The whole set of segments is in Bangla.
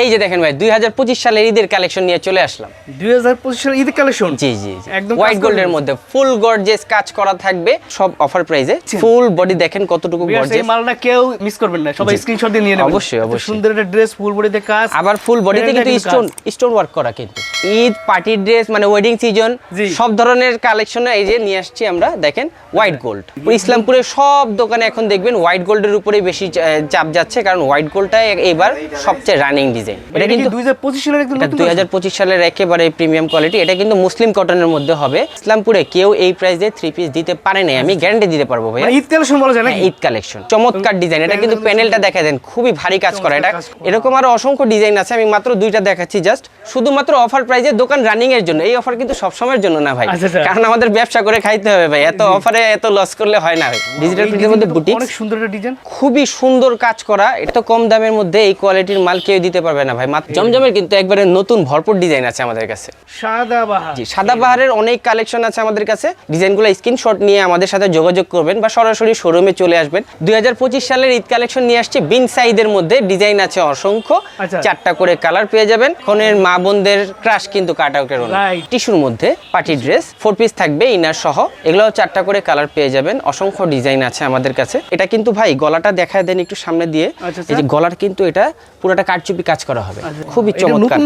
এই যে দেখেন ভাই দুই হাজার পঁচিশ সালের ঈদের কালেকশন নিয়ে চলে আসলাম। দুই হাজার পঁচিশ সালের ঈদ কালেকশন জি জি একদম হোয়াইট গোল্ডের মধ্যে ফুল গর্জেস কাজ করা থাকবে সব অফার প্রাইসে ফুল বডি দেখেন কতটুকু এই গর্জেস মালটা কেউ মিস করবেন না। সবাই স্ক্রিনশট দিয়ে নিয়ে নেবেন। অবশ্যই, অবশ্যই। সুন্দর একটা ড্রেস ফুল বডিতে কাজ। আবার ফুল বডিতে কিন্তু স্টোন স্টোন ওয়ার্ক করা কিন্তু। ঈদ পার্টি ড্রেস মানে ওয়েডিং সিজন সব ধরনের কালেকশন এই যে নিয়ে আসছি আমরা দেখেন হোয়াইট গোল্ড ইসলামপুরের সব দোকানে এখন দেখবেন হোয়াইট গোল্ডের উপরেই বেশি চাপ যাচ্ছে কারণ হোয়াইট গোল্ডটা এবার সবচেয়ে রানিং ডিজাইন এটা কিন্তু দুই হাজার পঁচিশ সালের একদম এটা নতুন দুই হাজার পঁচিশ সালের একেবারে প্রিমিয়াম কোয়ালিটি এটা কিন্তু মুসলিম কটনের মধ্যে হবে। ইসলামপুরে কেউ এই প্রাইসে থ্রি পিস দিতে পারে না আমি গ্যারান্টি দিতে পারব ভাই মানে ঈদ কালেকশন বলা যায় না হ্যাঁ, ঈদ কালেকশন চমৎকার ডিজাইন এটা কিন্তু প্যানেলটা দেখা দেন খুবই ভারী কাজ করা। এটা। এরকম আরও অসংখ্য ডিজাইন আছে আমি মাত্র দুইটা দেখাচ্ছি জাস্ট শুধুমাত্র অফার প্রাইজে দোকান রানিং এর জন্য এই অফার কিন্তু সব সময়ের জন্য না ভাই। আচ্ছা, আচ্ছা। কারণ আমাদের ব্যবসা করে খাইতে হবে ভাই এত অফারে এত লস করলে হয় না ভাই। ডিজিটাল প্রিন্টের মধ্যে বুটিক অনেক সুন্দর একটা ডিজাইন খুবই সুন্দর কাজ করা এটা তো কম দামের মধ্যে এই কোয়ালিটির মাল কেউ দিতে পারবে না ভাই মাত্র জমজমের কিন্তু একবারে নতুন ভরপুর ডিজাইন আছে আমাদের কাছে। সাদা বাহার। জি সাদাবাহারের অনেক কালেকশন আছে আমাদের কাছে। ডিজাইনগুলো স্ক্রিনশট নিয়ে আমাদের সাথে যোগাযোগ করবেন বা সরাসরি শোরুমে চলে আসবেন। দুই সালের ঈদ কালেকশন নিয়ে আসছে বিন সাইদের মধ্যে ডিজাইন আছে অসংখ্য। আচ্ছা। চারটা করে কালার পেয়ে যাবেন। কনের মা বোনদের ক্রাশ কিন্তু কাট আউটের টিস্যুর মধ্যে পার্টি ড্রেস ফোর পিস থাকবে ইনার সহ। এগুলো চারটা করে কালার পেয়ে যাবেন। অসংখ্য ডিজাইন আছে আমাদের কাছে। এটা কিন্তু ভাই গলাটা দেখায় দেন একটু সামনে দিয়ে। আচ্ছা, এই যে গলার কিন্তু এটা পুরোটা কারচুপি কাজ করা হবে। খুবই চমৎকার।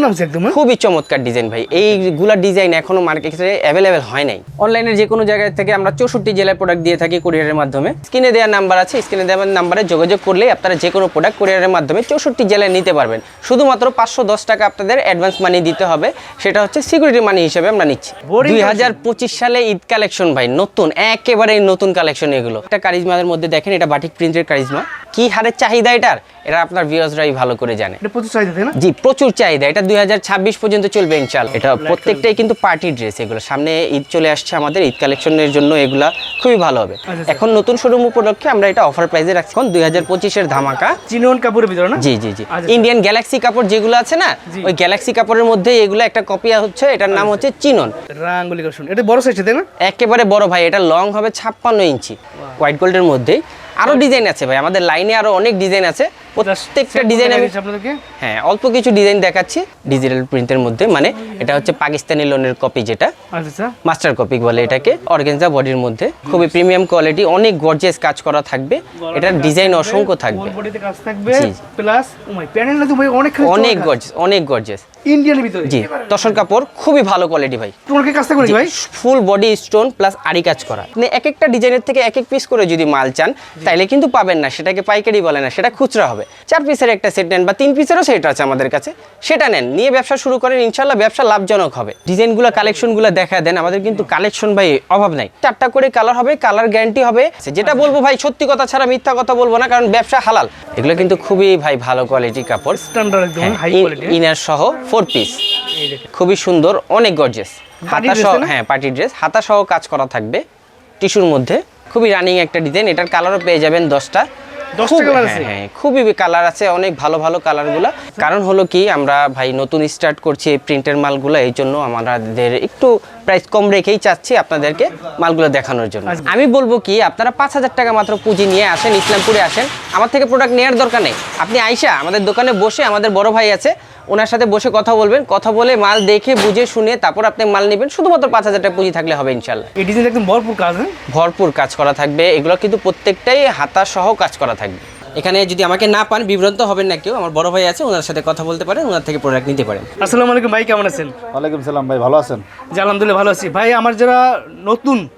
হ্যাঁ? খুবই চমৎকার ডিজাইন ভাই। এইগুলা ডিজাইন এখনও মার্কেটে অ্যাভেলেবেল হয় নাই। অনলাইনের যে কোনো জায়গা থেকে আমরা চৌষট্টি জেলায় প্রোডাক্ট দিয়ে থাকি কুরিয়ারের মাধ্যমে। স্ক্রিনে দেওয়ার নাম্বার আছে স্ক্রিনে দেওয়ার নাম্বারে যোগাযোগ করলেই আপনারা যে কোনো প্রোডাক্ট কুরিয়ারের মাধ্যমে চৌষট্টি জেলায় নিতে পারবেন। শুধুমাত্র পাঁচশো দশ টাকা আপনাদের অ্যাডভান্স মানি দিতে হবে। সেটা হচ্ছে সিকিউরিটি মানি হিসেবে আমরা নিচ্ছি। দুই হাজার পঁচিশ সালে ঈদ কালেকশন ভাই নতুন একেবারে নতুন কালেকশন এগুলো। একটা কারিজমাদের মধ্যে দেখেন এটা বাটিক প্রিন্টের কারিজমা। কি হারে চাহিদা এটার? এটা আপনার ভিউয়ার্সরাই ভালো করে জানে। এটা প্রচুর চাহিদা তাই না? জি প্রচুর চাহিদা। এটা দুই হাজার ছাব্বিশ পর্যন্ত চলবে ইনশাল এটা প্রত্যেকটাই কিন্তু পার্টি ড্রেস এগুলো। সামনে ঈদ চলে আসছে আমাদের ঈদ কালেকশনের জন্য এগুলা খুবই ভালো হবে। আচ্ছা। এখন নতুন শোরুম উপলক্ষে আমরা এটা অফার প্রাইসে রাখছি। এখন দুই হাজার পঁচিশের ধামাকা। চিনন কাপড়ের ভিতরে না? জি জি জি। আচ্ছা। ইন্ডিয়ান গ্যালাক্সি কাপড় যেগুলো আছে না? ওই গ্যালাক্সি কাপড়ের মধ্যে এগুলো একটা কপি হচ্ছে। এটার নাম হচ্ছে চিনন রাঙ্গুলি এটা বড় সাইজ তাই না? একেবারে বড় ভাই এটা লং হবে ছাপ্পান্ন ইঞ্চি হোয়াইট গোল্ডের মধ্যেই। আরও ডিজাইন আছে ভাই আমাদের লাইনে আরও অনেক ডিজাইন আছে। প্রত্যেকটা ডিজাইন আমি আপনাদেরকে। হ্যাঁ অল্প কিছু ডিজাইন দেখাচ্ছি ডিজিটাল প্রিন্টের মধ্যে। মানে এটা হচ্ছে পাকিস্তানি লোনের কপি যেটা। আচ্ছা। মাস্টার কপি বলে এটাকে। অর্গেনজা বডির মধ্যে। খুবই প্রিমিয়াম কোয়ালিটি অনেক গর্জিয়াস কাজ করা থাকবে। এটার ডিজাইন অসংখ্য থাকবে। বডিতে কাজ থাকবে। প্লাস ও মাই প্যানেল তো ভাই অনেক অনেক গর্জিয়াস অনেক গর্জিয়াস ইন্ডিয়ানের ভিতরে জি তসর কাপড় খুবই ভালো কোয়ালিটি ভাই। ভাই? ফুল বডি স্টোন প্লাস আড়ি কাজ করা। আপনি এক একটা ডিজাইনের থেকে এক এক পিস করে যদি মাল চান তাইলে কিন্তু পাবেন না সেটাকে পাইকারি বলে না সেটা খুচরা হবে। চার পিসের একটা সেট নেন বা তিন পিসেরও সেট আছে আমাদের কাছে। সেটা নেন। নিয়ে ব্যবসা শুরু করেন ইনশাল্লাহ ব্যবসা লাভজনক হবে। ডিজাইনগুলো কালেকশনগুলো দেখা দেন। আমাদের কিন্তু কালেকশন ভাই অভাব নাই। চারটা করে কালার হবে কালার গ্যারান্টি হবে। যেটা বলব ভাই সত্যি কথা ছাড়া মিথ্যা কথা বলব না কারণ ব্যবসা হালাল। এগুলো কিন্তু খুবই ভাই ভালো কোয়ালিটির কাপড়। স্ট্যান্ডার্ড একদম হাই কোয়ালিটি ইনার সহ ফোর পিস খুবই সুন্দর অনেক গর্জেস হাতা সহ হ্যাঁ পার্টি ড্রেস হাতা সহ কাজ করা থাকবে। টিস্যুর মধ্যে। খুবই রানিং একটা ডিজাইন এটার কালারও পেয়ে যাবেন দশটা। 10টা খুব- colour হ্যাঁ? হ্যাঁ খুবই কালার আছে অনেক ভালো ভালো কালারগুলো কারণ হলো কি আমরা ভাই নতুন স্টার্ট করছি এই প্রিন্টের মালগুলো এই জন্য আমাদের একটু প্রাইস কম রেখেই চাচ্ছি আপনাদেরকে মালগুলো দেখানোর জন্য। আচ্ছা। আমি বলব কি আপনারা পাঁচ হাজার টাকা মাত্র পুঁজি নিয়ে আসেন ইসলামপুরে আসেন। আমার থেকে প্রোডাক্ট নেওয়ার দরকার নেই। আপনি আইসা আমাদের দোকানে বসে আমাদের বড় ভাই আছে ওনার সাথে বসে কথা বলবেন কথা বলে মাল দেখে বুঝে শুনে তারপর আপনি মাল নেবেন। শুধুমাত্র পাঁচ হাজার টাকা পুঁজি থাকলে হবে ইনশাল্লাহ এই ডিজাইন একদম ভরপুর কাজ হ্যাঁ? ভরপুর কাজ করা থাকবে। এগুলো কিন্তু প্রত্যেকটাই হাতা সহ কাজ করা থাকবে। এখানে যদি আমাকে না পান বিভ্রান্ত হবেন না কেউ আমার বড় ভাই আছে ওনার সাথে কথা বলতে পারেন ওনার থেকে প্রোডাক্ট নিতে পারেন। আসসালামু আলাইকুম ভাই কেমন আছেন? ওয়ালাইকুম সালাম ভাই ভালো আছেন? জি আলহামদুলিল্লাহ ভালো আছি। ভাই আমার যারা নতুন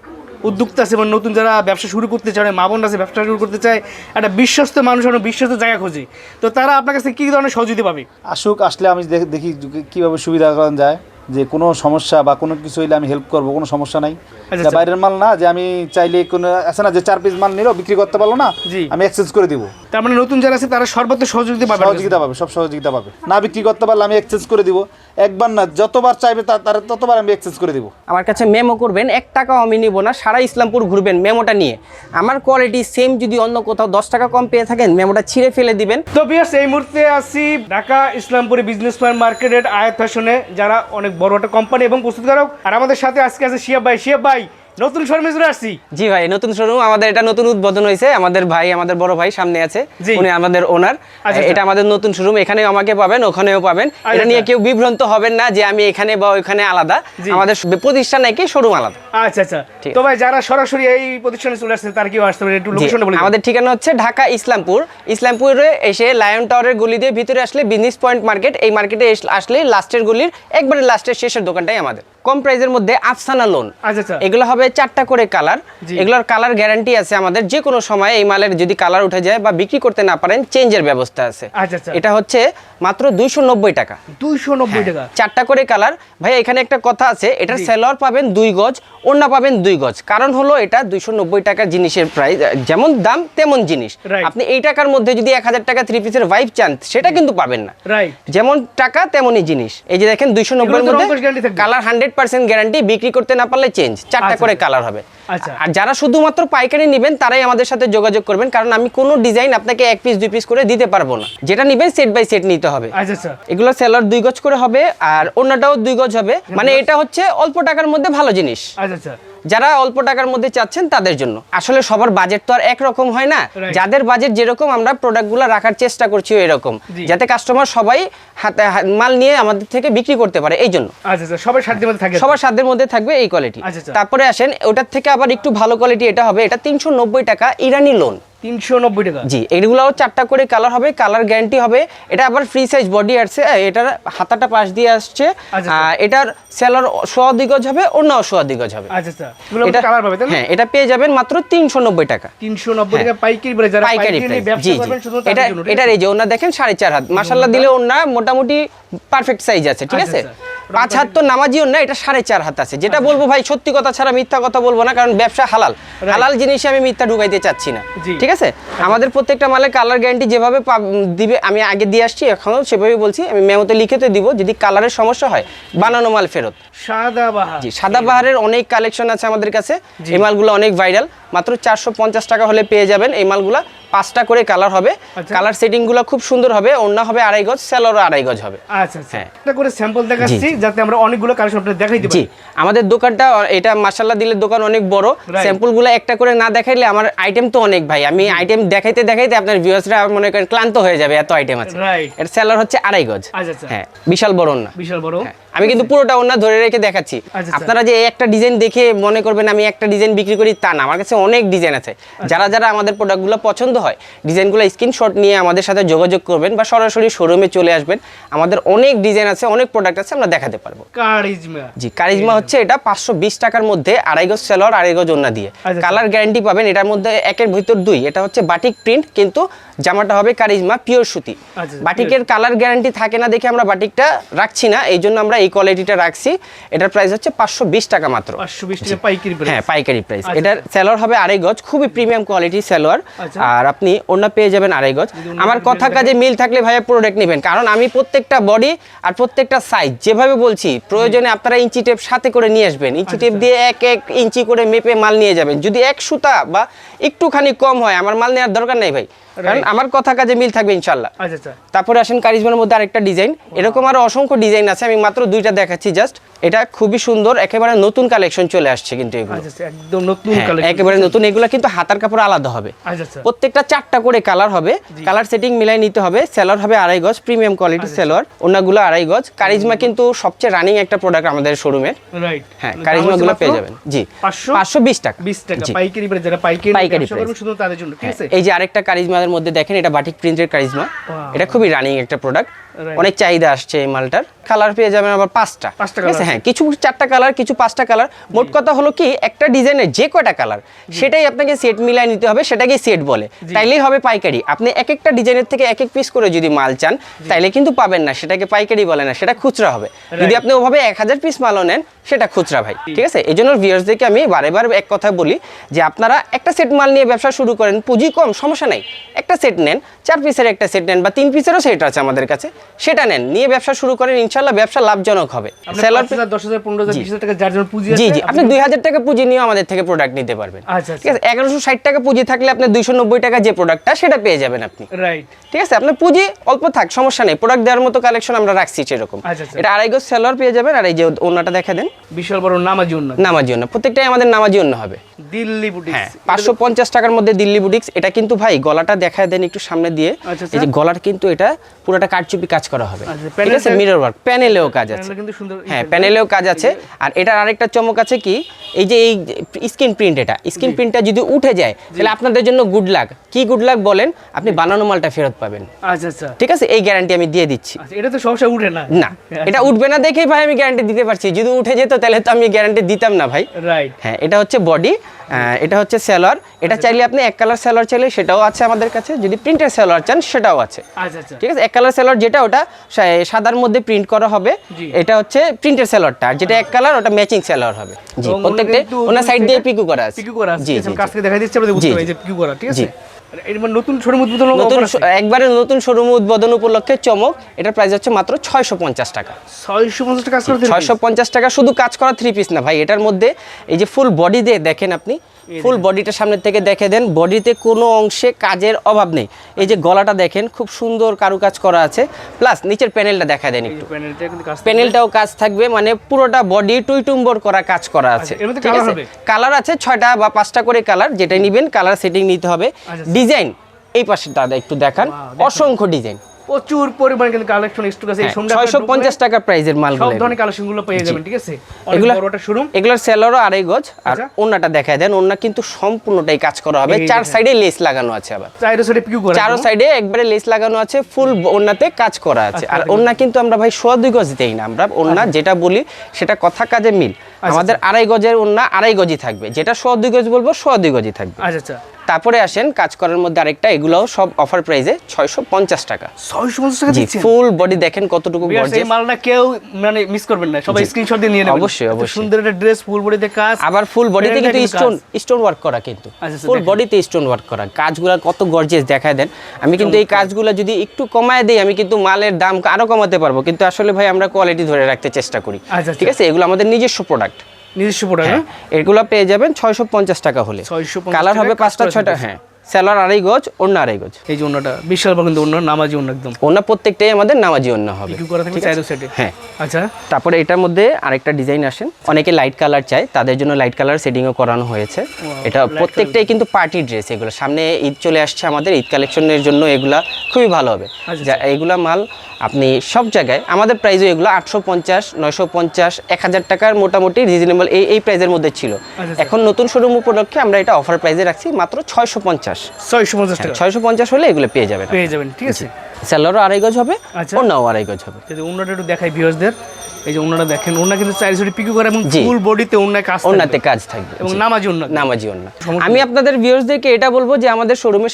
উদ্যোক্তা আছে বা নতুন যারা ব্যবসা শুরু করতে চায় মা বোন আছে ব্যবসা শুরু করতে চায় একটা বিশ্বস্ত মানুষ একটা বিশ্বস্ত জায়গা খোঁজে। তো তারা আপনার কাছে কী ধরনের সহযোগিতা পাবে? আসুক আসলে আমি দেখ- দেখি কীভাবে সুবিধা করা যায়। যে কোনো সমস্যা বা কোনো কিছু হইলে আমি হেল্প করব কোনো সমস্যা নাই। আচ্ছা, বাইরের মাল না যে আমি চাইলে কোনো আছে না যে চার পিস মাল নিলেও বিক্রি করতে পারল না আমি এক্সচেঞ্জ করে দিব। তার মানে নতুন যারা আছে তারা সর্বত্র সহযোগিতা পাবে। সহযোগিতা পাবে সব সহযোগিতা পাবে। না বিক্রি করতে পারলে আমি এক্সচেঞ্জ করে দিব। একবার না যতবার চাইবে তার ততবার আমি এক্সচেঞ্জ করে দিব। আমার কাছে মেমো করবেন এক টাকাও আমি নিব না সারা ইসলামপুর ঘুরবেন মেমোটা নিয়ে। আমার কোয়ালিটি সেম যদি অন্য কোথাও দশ টাকা কম পেয়ে থাকেন মেমোটা ছিঁড়ে ফেলে দিবেন। তো বিয়াস এই মুহূর্তে আসি ঢাকা ইসলামপুরে বিজনেস পয়েন্ট মার্কেটের আয়াত ফ্যাশনে যারা অনেক বড় একটা কোম্পানি এবং প্রস্তুতকারক আর আমাদের সাথে আজকে আছে শিয়াব ভাই। শিয়াব ভাই নতুন শোরুমে চলে আসছি। জি ভাই নতুন শোরুম। আমাদের এটা নতুন উদ্বোধন হয়েছে। আমাদের ভাই আমাদের বড় ভাই সামনে আছে। উনি আমাদের ওনার আচ্ছা, এটা আমাদের নতুন শোরুম। এখানেও আমাকে পাবেন ওখানেও পাবেন। এটা আচ্ছা। নিয়ে কেউ বিভ্রান্ত হবেন না যে আমি এখানে বা ওইখানে আলাদা। আমাদের প্রতিষ্ঠান একই শোরুম আলাদা। আচ্ছা আচ্ছা। তো ভাই যারা সরাসরি এই প্রতিষ্ঠানে চলে আসছে তার কি আসতে পারে একটু জি, লোকেশনটা বলে। আমাদের ঠিকানা হচ্ছে ঢাকা ইসলামপুর। ইসলামপুরে এসে লায়ন টাওয়ারের গলি দিয়ে ভিতরে আসলে বিজনেস পয়েন্ট মার্কেট এই মার্কেটে আসলে লাস্টের গলির একবারে লাস্টের শেষের দোকানটাই আমাদের। কম প্রাইসের মধ্যে আফসানা লোন আচ্ছা আচ্ছা। এগুলো হবে চারটা করে কালার। এগুলোর কালার গ্যারান্টি আছে আমাদের। যে কোনো সময় এই মালের যদি কালার উঠে যায় বা বিক্রি করতে না পারেন চেঞ্জের ব্যবস্থা আছে। আচ্ছা। এটা হচ্ছে মাত্র দুইশো নব্বই টাকা। দুইশো নব্বই টাকা। চারটা করে কালার। ভাই এখানে একটা কথা আছে এটার সেলর পাবেন দুই গজ ওড়না পাবেন দুই গজ। কারণ হলো এটা দুইশো নব্বই টাকার জিনিসের প্রাইস যেমন দাম তেমন জিনিস। আপনি এই টাকার মধ্যে যদি এক হাজার টাকা থ্রি পিসের ভাইব চান সেটা কিন্তু পাবেন না। যেমন টাকা তেমনই জিনিস। এই যে দেখেন দুইশো নব্বই মধ্যে? কালার হান্ড্রেড পার্সেন্ট গ্যারান্টি বিক্রি করতে না পারলে চেঞ্জ চারটা আচ্ছা। করে কালার হবে। আর যারা শুধুমাত্র পাইকারি নেবেন তারাই আমাদের সাথে যোগাযোগ করবেন কারণ আমি কোনো ডিজাইন আপনাকে এক পিস দুই পিস করে দিতে পারব না। যেটা নিবেন সেট বাই সেট নিতে হবে। আচ্ছা আচ্ছা। এগুলো সেলার দুই গজ করে হবে আর অন্যটাও দুই গজ হবে। মানে এটা হচ্ছে অল্প টাকার মধ্যে ভালো জিনিস। আচ্ছা আচ্ছা। যারা অল্প টাকার মধ্যে চাচ্ছেন তাদের জন্য। আসলে সবার বাজেট তো আর একরকম হয় না। যাদের বাজেট যেরকম আমরা প্রোডাক্টগুলো রাখার চেষ্টা করছি এরকম। যাতে কাস্টমার সবাই হাতে মাল নিয়ে আমাদের থেকে বিক্রি করতে পারে এই জন্য। আচ্ছা আচ্ছা। সবার সাধ্যের মধ্যে থাকে। সবার সাধ্যের মধ্যে থাকবে এই কোয়ালিটি আচ্ছা, আচ্ছা। তারপরে আসেন ওটার থেকে আবার একটু ভালো কোয়ালিটি এটা হবে। এটা তিনশো নব্বই টাকা ইরানি লোন তিনশো নব্বই টাকা। জি এগুলোও চারটা করে কালার হবে কালার গ্যারান্টি হবে। এটা আবার ফ্রি সাইজ বডি আসছে এটার হাতাটা পাশ দিয়ে আসছে। আচ্ছা। আর এটার সেলার সোয়া দিগজ হবে অন্যও সোয়া দিগজ হবে। আচ্ছা আচ্ছা। কালার পাবে হ্যাঁ এটা পেয়ে যাবেন মাত্র তিনশো নব্বই টাকা। টাকা পাইকারি যারা ব্যবসা করবেন শুধু এটা এটার এই যে ওনা দেখেন সাড়ে চার হাত। মাসাল্লাহ দিলে ওনা মোটামুটি পারফেক্ট সাইজ আছে ঠিক আচ্ছা, আছে? আচ্ছা। পাঁচ হাত তো নামাজি ওনা এটা সাড়ে চার হাত আছে। যেটা বলব ভাই সত্যি কথা ছাড়া মিথ্যা কথা বলব না কারণ ব্যবসা হালাল। হালাল জিনিসে আমি মিথ্যা ঢুকাইতে চাচ্ছি না। ঠিক আছে? আমাদের প্রত্যেকটা মালে কালার গ্যারান্টি যেভাবে দিবে আমি আগে দিয়ে আসছি এখনও সেভাবে বলছি আমি মেমোতে লিখেতে দিব যদি কালারের সমস্যা হয় বানানো মাল ফেরত। সাদা বাহা জি সাদাবাহারের অনেক কালেকশন আছে আমাদের কাছে। এই মালগুলো অনেক ভাইরাল মাত্র চারশো পঞ্চাশ টাকা হলে পেয়ে যাবেন এই মালগুলা। পাঁচটা করে কালার হবে। আচ্ছা। কালার সেটিংগুলো খুব সুন্দর হবে। অন্য হবে আড়াই গজ সেলরও আড়াই গজ হবে। আচ্ছা আচ্ছা। হ্যাঁ। করে স্যাম্পল দেখাচ্ছি যাতে আমরা অনেকগুলো কালেকশন আপনাদের দেখাইতে জি। আমাদের দোকানটা এটা মাসাল্লাহ দিলের দোকান অনেক বড়। Right. স্যাম্পলগুলো একটা করে না দেখাইলে আমার আইটেম তো অনেক ভাই। আমি আইটেম দেখাইতে দেখাইতে আপনার ভিউয়ার্সরা মনে করেন ক্লান্ত হয়ে যাবে এত আইটেম আছে. এর সেলার হচ্ছে আড়াই গজ। আচ্ছা। হ্যাঁ বিশাল বড় না বিশাল বড়। হ্যাঁ, আমি কিন্তু পুরোটা ওনা ধরে রেখে দেখাচ্ছি। আচ্ছা, আচ্ছা। আপনারা যে একটা ডিজাইন দেখে মনে করবেন আমি একটা ডিজাইন বিক্রি করি তা না। আমার কাছে অনেক ডিজাইন আছে। আচ্ছা। যারা যারা আমাদের প্রোডাক্টগুলো পছন্দ হয় ডিজাইনগুলো স্ক্রিনশট নিয়ে আমাদের সাথে যোগাযোগ করবেন বা সরাসরি শোরুমে চলে আসবেন। আমাদের অনেক ডিজাইন আছে অনেক প্রোডাক্ট আছে আমরা দেখাতে পারব। কারিজমা। জি কারিজমা হচ্ছে এটা পাঁচশো বিশ টাকার মধ্যে আড়াই গজ সেলর আড়াই গজ ওন্না দিয়ে। কালার গ্যারান্টি পাবেন এটার মধ্যে একের ভিতর দুই। এটা হচ্ছে বাটিক প্রিন্ট কিন্তু জামাটা হবে কারিজমা পিওর সুতি। বাটিকের কালার গ্যারান্টি থাকে না দেখে আমরা বাটিকটা রাখছি না এই জন্য আমরা এই কোয়ালিটিটা রাখছি এটার প্রাইস হচ্ছে পাঁচশো বিশ টাকা মাত্র। পাইকারি হ্যাঁ পাইকারি প্রাইস আচ্ছা। এটার সেলর হবে আড়াই গজ খুবই প্রিমিয়াম কোয়ালিটি আচ্ছা। আর আপনি ওনা পেয়ে যাবেন আড়াই গজ। আমার কথা কাজে মিল থাকলে ভাইয়া প্রোডাক্ট নেবেন কারণ আমি প্রত্যেকটা বডি আর প্রত্যেকটা সাইজ যেভাবে বলছি প্রয়োজনে আপনারা ইঞ্চি টেপ সাথে করে নিয়ে আসবেন। ইঞ্চি টেপ আচ্ছা। দিয়ে এক এক ইঞ্চি করে মেপে মাল নিয়ে যাবেন। যদি এক সুতা বা একটুখানি কম হয় আমার মাল নেওয়ার দরকার নেই ভাই। কারণ আমার কথা কাজে মিল থাকবে ইনশাল্লাহ আচ্ছা আচ্ছা। তারপরে আসেন কারিজমার মধ্যে আরেকটা ডিজাইন। এরকম আরও অসংখ্য ডিজাইন আছে আমি মাত্র দুইটা দেখাচ্ছি জাস্ট এটা খুবই সুন্দর একেবারে নতুন কালেকশন চলে আসছে কিন্তু এগুলো। আচ্ছা আচ্ছা একদম নতুন হ্যাঁ, কালেকশন একেবারে নতুন এগুলো কিন্তু হাতার কাপড় আলাদা হবে। আচ্ছা আচ্ছা। প্রত্যেকটা চারটা করে কালার হবে। কালার সেটিং মিলাই নিতে হবে সেলার হবে আড়াই গজ প্রিমিয়াম কোয়ালিটি আচ্ছা। সেলোয়ার অন্যগুলো আড়াই গজ। কারিজমা কিন্তু সবচেয়ে রানিং একটা প্রোডাক্ট আমাদের শোরুমে রাইট হ্যাঁ কারিজমা গুলো পেয়ে যাবেন। জি পাঁচশো পাঁচশো বিশ টাকা। বিশ টাকা পাইকারি price, যারা পাইকারি পাইকারি শুধু তাদের জন্য ঠিক আছে? এই যে আরেকটা কারিজমার মধ্যে দেখেন এটা বাটিক প্রিন্টের কারিজমা এটা খুবই রানিং একটা প্রোডাক্ট. অনেক চাহিদা আসছে এই মালটার। কালার পেয়ে যাবেন আবার পাঁচটা। পাঁচটা ঠিক আছে? হ্যাঁ কিছু চারটা কালার কিছু পাঁচটা কালার মোট কথা হলো কি একটা ডিজাইনের যে কয়টা কালার সেটাই আপনাকে সেট মিলাই নিতে হবে সেটাকে সেট বলে। তাইলেই হবে পাইকারি। আপনি এক একটা ডিজাইনের থেকে এক এক পিস করে যদি মাল চান তাইলে কিন্তু পাবেন না সেটাকে পাইকারি বলে না সেটা খুচরা হবে। যদি আপনি ওভাবে এক হাজার পিস মালও নেন সেটা খুচরা ভাই। ঠিক আছে? এই জন্য ভিউয়ার্সদেরকে আমি বারে বার এক কথা বলি যে আপনারা একটা সেট মাল নিয়ে ব্যবসা শুরু করেন পুঁজি কম সমস্যা নাই। একটা সেট নেন চার পিসের একটা সেট নেন বা তিন পিসেরও সেট আছে আমাদের কাছে। সেটা নেন নিয়ে ব্যবসা শুরু করেন ইনশাল্লাহ ব্যবসা লাভজনক হবে। দশ হাজার, পনেরো হাজার, টাকা যার জন্য পুঁজি জি জি। আপনি দুই হাজার টাকা পুঁজি নিয়েও আমাদের থেকে প্রোডাক্ট নিতে পারবেন। আচ্ছা, ঠিক আছে এগারোশো ষাট টাকা পুঁজি থাকলে আপনি দুইশো নব্বই টাকা যে প্রোডাক্টটা সেটা পেয়ে যাবেন আপনি। রাইট ঠিক আছে আপনার পুঁজি অল্প থাক সমস্যা নেই। প্রোডাক্ট দেওয়ার মতো কালেকশন আমরা রাখছি সেরকম। আচ্ছা, আচ্ছা। এটা আড়াই গজ সেলার পেয়ে যাবেন আর এই যে ওনাটা দেখা দেন। বিশাল বড় নামাজি উন্নত নামাজি প্রত্যেকটাই আমাদের নামাজি অন্য হবে। দিল্লি বুটিক্স হ্যাঁ পাঁচশো পঞ্চাশ টাকার মধ্যে দিল্লি বুটিক্স এটা কিন্তু ভাই গলাটা দেখায় দেন একটু সামনে দিয়ে। আচ্ছা, এই যে গলার কিন্তু এটা পুরোটা কারচুপি কাজ করা হবে। আচ্ছা, ঠিক আছে মিরর ওয়ার্ক প্যানেলেও কাজ আছে। কিন্তু সুন্দর হ্যাঁ প্যানেলেও কাজ আছে। আর এটার আরেকটা চমক আছে কি? এই যে এই স্ক্রিন প্রিন্ট এটা। স্ক্রিন প্রিন্টটা যদি উঠে যায় তাহলে আপনাদের জন্য গুড লাক কি গুড লাক বলেন? আপনি বানানো মালটা ফেরত পাবেন। আচ্ছা আচ্ছা। ঠিক আছে এই গ্যারান্টি আমি দিয়ে দিচ্ছি। আচ্ছা এটা তো সমস্যা উঠে না। না এটা উঠবে না দেখেই ভাই আমি গ্যারান্টি দিতে পারছি। যদি উঠে যেত তাহলে তো আমি গ্যারান্টি দিতাম না ভাই। রাইট হ্যাঁ এটা হচ্ছে বডি এটা হচ্ছে সেলর। এটা চাইলে আপনি এক কালার সেলর চাইলে সেটাও আছে আমাদের কাছে। যদি প্রিন্টের সেলার চান সেটাও আছে। আচ্ছা আচ্ছা। ঠিক আছে? এক কালার সেলর যেটা ওটা সাদার মধ্যে প্রিন্ট করা হবে। এটা হচ্ছে প্রিন্টের সেলরটা। আর যেটা এক কালার ওটা ম্যাচিং সেলর হবে। জি প্রত্যেকটা ওনার সাইড দিয়ে পিকু করা আছে। পিকু করা আছে। জি কাছ থেকে দেখা দিচ্ছে বুঝতে পারছেন যে পিকু করা ঠিক আছে? নতুন শোরুম উদ্বোধন নতুন একবারে নতুন শোরুম উদ্বোধন উপলক্ষে চমক এটার প্রাইস হচ্ছে মাত্র ছয়শো পঞ্চাশ টাকা। ছয়শো পঞ্চাশ টাকা ছয়শো পঞ্চাশ টাকা শুধু কাজ করা থ্রি পিস না ভাই এটার মধ্যে এই যে ফুল বডি দিয়ে দেখেন আপনি ফুল বডিটা সামনের থেকে দেখে দেন। বডিতে কোনো অংশে কাজের অভাব নেই। এই যে গলাটা দেখেন খুব সুন্দর কারুকাজ করা আছে। প্লাস নিচের প্যানেলটা দেখা দেন একটু। প্যানেলটাও কাজ থাকবে মানে পুরোটা বডি টুইটুম্বর করা কাজ করা আছে। আচ্ছা, colour হবে? কালার আছে ছয়টা বা পাঁচটা করে কালার যেটা নিবেন কালার সেটিং নিতে হবে। আচ্ছা। ডিজাইন এই পাশে দাদা একটু দেখান। অসংখ্য ডিজাইন প্রচুর পরিমাণ কিন্তু কালেকশন স্টক আছে। এই শোরুমটা ছয়শো পঞ্চাশ ঢুকলে টাকা প্রাইজের সব ধরনের কালেকশনগুলো পেয়ে যাবেন ঠিক আছে? এগুলা- বড় শোরুম এগুলোর সেলরও আড়াই গজ। আর আচ্ছা। ওন্নাটা দেখায় দেন ওন্না কিন্তু সম্পূর্ণটাই কাজ করা হবে। চার সাইডে লেস লাগানো আছে আবার। চাইরো সাইডে পিকু করা চারো। সাইডে একবারে লেস লাগানো আছে ফুল ওন্নাতে কাজ করা আছে। আর আচ্ছা। ওন্না কিন্তু আমরা ভাই সোয়া দুই গজ দেই না। আমরা ওন্না যেটা বলি সেটা কথা কাজে মিল। আচ্ছা, আমাদের আড়াই গজের ওন্না আড়াই গজি থাকবে। যেটা সোয়া দুই গজ বলব সোয়া দুই গজই থাকবে। আচ্ছা আচ্ছা। তারপরে আসেন কাজ করার মধ্যে আরেকটা এগুলোও সব অফার প্রাইসে ছয়শো পঞ্চাশ টাকা। দিচ্ছেন? ফুল বডি দেখেন কতটুকু এই মালটা কেউ মানে মিস করবেন না। সবাই স্ক্রিনশট দিয়ে নিয়ে নেবেন। অবশ্যই, অবশ্যই। সুন্দর একটা ড্রেস ফুল বডিতে কাজ। আবার ফুল বডিতে কিন্তু স্টোন স্টোন ওয়ার্ক করা কিন্তু। আচ্ছা, আচ্ছা, ফুল বডিতে স্টোন ওয়ার্ক করা। কাজগুলো কত গর্জিয়াস দেখায় দেন। আমি কিন্তু এই কাজগুলো যদি একটু কমায় দেই আমি কিন্তু মালের দাম আরও কমাতে পারব। কিন্তু আসলে ভাই আমরা কোয়ালিটি ধরে রাখতে চেষ্টা করি। আচ্ছা, ঠিক আছে? এগুলো আমাদের নিজস্ব প্রোডাক্ট নিজস্ব প্রোডাক্ট হ্যাঁ। এগুলো পেয়ে যাবেন ছয়শো পঞ্চাশ টাকা হলে। 650 কালার হবে পাঁচটা ছয়টা হ্যাঁ। স্যালার আড়াই গজ অন্য আড়াই গজ। এই যে অন্যটা বিশাল বড় কিন্তু অন্য নামাজি অন্য একদম। অন্য প্রত্যেকটাই আমাদের নামাজি অন্য হবে। হ্যাঁ। আচ্ছা। তারপরে এটার মধ্যে আরেকটা ডিজাইন আসেন। অনেকে লাইট কালার চায় তাদের জন্য লাইট কালার সেটিংও করানো হয়েছে। এটা প্রত্যেকটাই কিন্তু পার্টি ড্রেস এগুলো। সামনে ঈদ চলে আসছে আমাদের ঈদ কালেকশনের জন্য এগুলা খুবই ভালো হবে। আচ্ছা, যা এইগুলা মাল আপনি সব জায়গায় আমাদের প্রাইসও এগুলো আটশো পঞ্চাশ নয়শো পঞ্চাশ এক হাজার টাকার মোটামুটি রিজনেবল এই এই প্রাইসের মধ্যে ছিল। আচ্ছা। এখন নতুন শোরুম উপলক্ষে আমরা এটা অফার প্রাইসে রাখছি মাত্র ছয়শো পঞ্চাশ। ছয়শো পঞ্চাশ টাকা। ছয়শো পঞ্চাশ হলে এগুলো পেয়ে যাবেন পেয়ে যাবেন ঠিক আছে। স্যালারও আড়াই গজ হবে আচ্ছা। ওনাও আড়াই গজ হবে। যদি অন্যটা একটু দেখাই ভিউয়ার্সদের। এই যে ওনারা দেখেন ওনা কিন্তু চাইরো সাইডে পিকু করে এবং। ফুল বডিতে অন্য কাজ ওনাতে কাজ থাকবে। এবং। নামাজি অন্য নামাজি সমুদ্র। আমি আপনাদের ভিউয়ার্সদেরকে এটা বলব যে আমাদের শোরুমে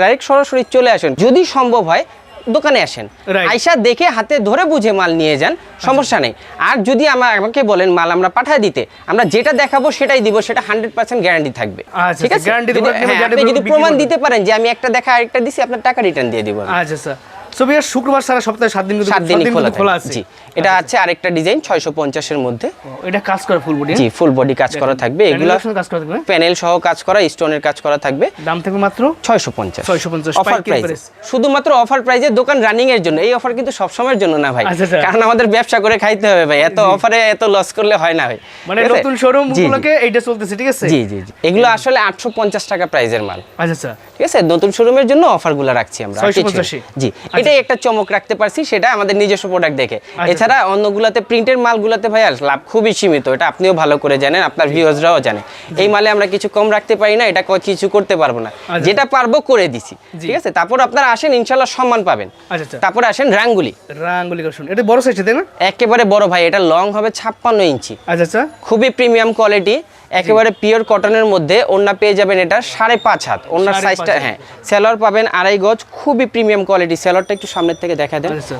ডাইরেক্ট সরাসরি চলে আসেন। যদি সম্ভব হয় দোকানে আসেন। আইসা দেখে হাতে ধরে বুঝে মাল নিয়ে যান সমস্যা নেই। আর যদি আমার আমাকে বলেন মাল আমরা পাঠায় দিতে আমরা যেটা দেখাবো সেটাই দিব সেটা হান্ড্রেড পার্সেন্ট গ্যারান্টি থাকবে। আচ্ছা, ঠিক আচ্ছা, আছে যদি- আপনি হ্যাঁ, যদি প্রমাণ দিতে পারেন যে আমি একটা দেখা আরেকটা দিছি আপনার টাকা রিটার্ন দিয়ে দিব। আচ্ছা স্যার সো ভাইয়া শুক্রবার সারা সপ্তাহে সাত দিন সাত দিন খোলা আছে। এটা আছে আরেকটা ডিজাইন ছয়শো পঞ্চাশের মধ্যে। এটা কাজ করে ফুল বডি জি ফুল বডি কাজ করা থাকবে। এগুলো কাজ করা থাকবে? প্যানেল সহ কাজ করা স্টোনের কাজ করা থাকবে। দাম থাকবে মাত্র? ছয়শো পঞ্চাশ। 650 অফার প্রাইস শুধুমাত্র অফার প্রাইজে দোকান রানিং এর জন্য। এই অফার কিন্তু সবসময়ের জন্য না ভাই। আচ্ছা, আচ্ছা। কারণ আমাদের ব্যবসা করে খাইতে হবে ভাই। এত অফারে এত লস করলে হয় না ভাই। মানে নতুন শোরুম। গুলোকে এইটা চলতেছে ঠিক আছে? জি জি এগুলো আসলে আটশো পঞ্চাশ টাকা প্রাইজের মাল। আচ্ছা আচ্ছা। ঠিক আছে? নতুন শোরুমের জন্য অফারগুলো রাখছি আমরা। আর কিছু না। 685 জি। এটাই একটা চমক রাখতে পারছি সেটা আমাদের নিজস্ব প্রোডাক্ট দেখে। এছাড়া অন্যগুলাতে প্রিন্টের মালগুলাতে ভাই আর লাভ খুবই সীমিত এটা আপনিও ভালো করে জানেন আপনার ভিউয়ার্সরাও জানে। এই মালে আমরা কিছু কম রাখতে পারি না এটা কিছু করতে পারব না। আচ্ছা। যেটা পারব করে দিছি ঠিক আছে? তারপর আপনারা আসেন ইনশাল্লাহ সম্মান পাবেন। আচ্ছা আচ্ছা। তারপরে আসেন রাঙ্গুলি। রাঙ্গুলি এটা বড় সাইজ তাই না? একেবারে বড় ভাই এটা লং হবে ছাপ্পান্ন ইঞ্চি। আচ্ছা আচ্ছা। খুবই প্রিমিয়াম কোয়ালিটি একেবারে পিওর কটনের মধ্যে ওন্না পেয়ে যাবেন এটা সাড়ে পাঁচ হাত। ওনার সাইজটা হ্যাঁ সেলর পাবেন আড়াই গজ খুবই প্রিমিয়াম কোয়ালিটি সেলরটা একটু সামনের থেকে দেখা দেন। আচ্ছা?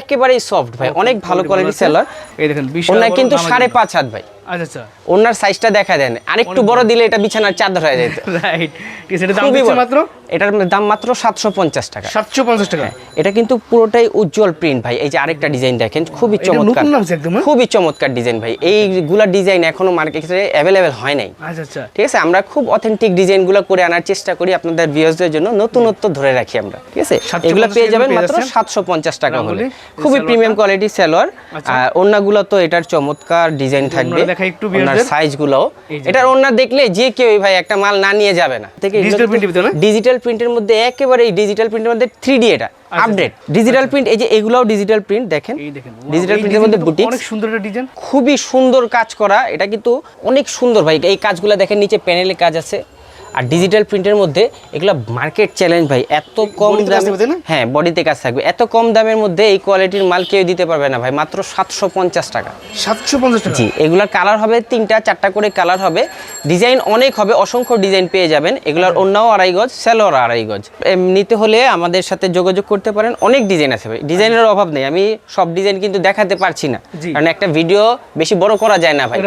একেবারেই সফট ভাই অনেক ভালো কোয়ালিটি সেলর ওনার কিন্তু সাড়ে পাঁচ হাত ভাই। আচ্ছা আচ্ছা। ওনার সাইজটা দেখা দেন। আরেকটু বড় দিলে এটা বিছানার চাদর হয়ে যেত। রাইট দাম মাত্র? এটার দাম মাত্র সাতশো পঞ্চাশ টাকা। সাতশো পঞ্চাশ টাকা? এটা কিন্তু পুরোটাই উজ্জ্বল প্রিন্ট ভাই। এই যে আরেকটা ডিজাইন দেখেন খুবই চমৎকার। হ্যাঁ? খুবই চমৎকার ডিজাইন ভাই। এইগুলা ডিজাইন এখনও মার্কেটে অ্যাভেলেবেল হয় নাই। আচ্ছা আচ্ছা। ঠিক আছে আমরা খুব অথেন্টিক ডিজাইনগুলো করে আনার চেষ্টা করি আপনাদের ভিউয়ার্সদের জন্য। নতুনত্ব ধরে রাখি আমরা। ঠিক আছে? এগুলো পেয়ে যাবেন মাত্র সাতশো পঞ্চাশ টাকা হলে। খুবই প্রিমিয়াম কোয়ালিটি সালোয়ার। আর ওন্নাগুলো তো এটার চমৎকার ডিজাইন থাকবে। ওনার viewers-দের। সাইজগুলো এটার ওন্না দেখলে যে কেউ ভাই একটা মাল না নিয়ে যাবে না? ডিজিটাল প্রিন্টের মধ্যে একেবারে এই ডিজিটাল প্রিন্টের মধ্যে থ্রি ডি এটা আপডেট ডিজিটাল প্রিন্ট এই যে এগুলাও ডিজিটাল প্রিন্ট দেখেন। এই দেখেন ডিজিটাল প্রিন্টের মধ্যে বুটিক অনেক সুন্দর একটা ডিজাইন খুবই সুন্দর কাজ করা এটা কিন্তু অনেক সুন্দর ভাই এই কাজগুলো দেখেন নিচে প্যানেলে কাজ আছে। আর ডিজিটাল প্রিন্টের মধ্যে এগুলো মার্কেট চ্যালেঞ্জ ভাই এত কম দামে? হ্যাঁ বডিতে কাজ থাকবে। এত কম দামের মধ্যে এই কোয়ালিটির মাল কেউ দিতে পারবে না ভাই মাত্র সাতশো পঞ্চাশ টাকা। সাতশো পঞ্চাশ টাকা? জি এগুলার কালার হবে তিনটা চারটা করে কালার হবে। ডিজাইন অনেক হবে অসংখ্য ডিজাইন পেয়ে যাবেন। এগুলার অন্যও আড়াই গজ স্যালোর আড়াই গজ। নিতে হলে আমাদের সাথে যোগাযোগ করতে পারেন অনেক ডিজাইন আছে ভাই। ডিজাইনের অভাব নেই আমি সব ডিজাইন কিন্তু দেখাতে পারছি না। কারণ একটা ভিডিও বেশি বড় করা যায় না ভাই।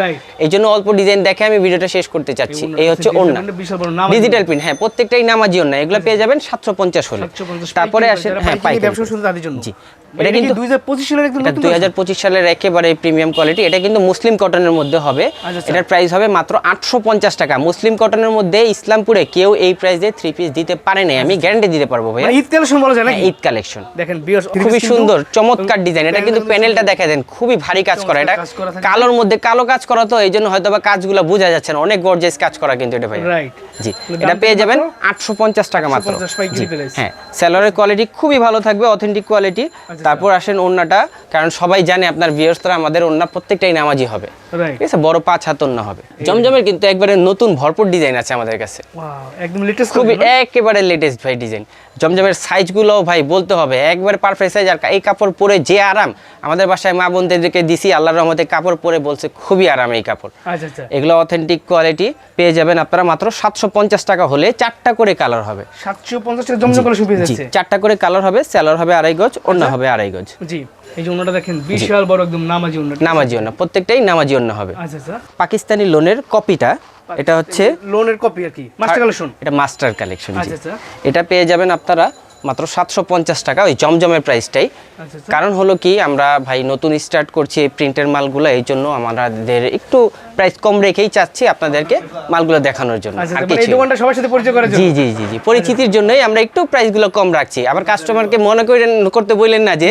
এই জন্য অল্প ডিজাইন দেখে আমি ভিডিওটা শেষ করতে চাচ্ছি। এই হচ্ছে digital ডিজিটাল প্রিন্ট হ্যাঁ প্রত্যেকটাই নামাজি ওন্না এগুলো পেয়ে যাবেন সাতশো পঞ্চাশ হলে। তারপরে যারা হ্যাঁ পাইকারি পাইকারি। ব্যবসা শুরু তাদের জন্য। জি। এটা কিন্তু কিন্তু- দুই হাজার পঁচিশ সালের একদম সালের একেবারে প্রিমিয়াম কোয়ালিটি এটা কিন্তু মুসলিম কটনের মধ্যে হবে। আচ্ছা, আচ্ছা। এটার প্রাইস হবে মাত্র আটশো পঞ্চাশ টাকা। মুসলিম কটনের মধ্যে ইসলামপুরে কেউ এই প্রাইসে থ্রি পিস দিতে পারে নাই। আমি গ্যারান্টি দিতে পারব ভাই মানে ঈদ কালেকশন বলা যায় নাকি? ঈদ কালেকশন দেখেন খুবই সুন্দর চমৎকার ডিজাইন এটা কিন্তু প্যানেলটা দেখা দেন খুবই ভারী কাজ করা। এটা কালোর মধ্যে কালো কাজ করা তো এই জন্য হয়তো বা কাজগুলো বোঝা যাচ্ছে না। অনেক গর্জেস কাজ করা কিন্তু এটা ভাই রাইট জি এটা পেয়ে যাবেন আটশো পঞ্চাশ টাকা মাত্র। 850 পাইকারি জি, price। হ্যাঁ স্যালোয়ারের কোয়ালিটি খুবই ভালো থাকবে অথেন্টিক কোয়ালিটি তারপর আসেন ওন্নাটা কারণ সবাই জানে আপনার ভিউয়ার্সরা আমাদের ওন্না প্রত্যেকটাই নামাজি হবে। ঠিক আছে? বড় পাঁচ হাত ওন্না হবে। জমজমের কিন্তু একবারে নতুন ভরপুর ডিজাইন আছে আমাদের কাছে। একদম লেটেস্ট খুবই একেবারে লেটেস্ট ভাই ডিজাইন জমজমের সাইজগুলো ভাই বলতে হবে। একবার পারফেক্ট সাইজ আর এই কাপড় পরে যে আরাম আমাদের বাসায় মা বোনদেরকে দিছি আল্লাহর রহমতে কাপড় পরে বলছে খুবই আরাম এই কাপড়। আচ্ছা আচ্ছা। এগুলো অথেন্টিক কোয়ালিটি পেয়ে যাবেন আপনারা মাত্র সাতশো পঞ্চাশ টাকা হলে চারটা করে কালার হবে। সাতশো পঞ্চাশ টাকা জমজম করে চারটা করে কালার হবে স্যালোর হবে আড়াই গজ অন্য হবে আড়াই গজ। জি এই যে ওনাটা দেখেন বিশাল বড় একদম নামাজি অন্য। প্রত্যেকটাই নামাজি অন্য হবে। আচ্ছা আচ্ছা। পাকিস্তানি লোনের কপিটা এটা হচ্ছে লোনের কপি আর কি মাস্টার কালেকশন এটা মাস্টার কালেকশন আচ্ছা আচ্ছা। এটা পেয়ে যাবেন আপনারা মাত্র সাতশো পঞ্চাশ টাকা ওই জমজমের প্রাইসটাই আচ্ছা কারণ হলো কি আমরা ভাই নতুন স্টার্ট করছি এই প্রিন্টের মালগুলো এই জন্য আমাদের একটু প্রাইস কম রেখেই চাচ্ছি আপনাদেরকে মালগুলো দেখানোর জন্য। আর মানে কিছু সবার সাথে পরিচয় করার জন্য? জি জি জি জি। পরিচিতির জন্যই আমরা একটু প্রাইসগুলো কম রাখছি। আবার কাস্টমারকে মনে করেন করতে বললেন না যে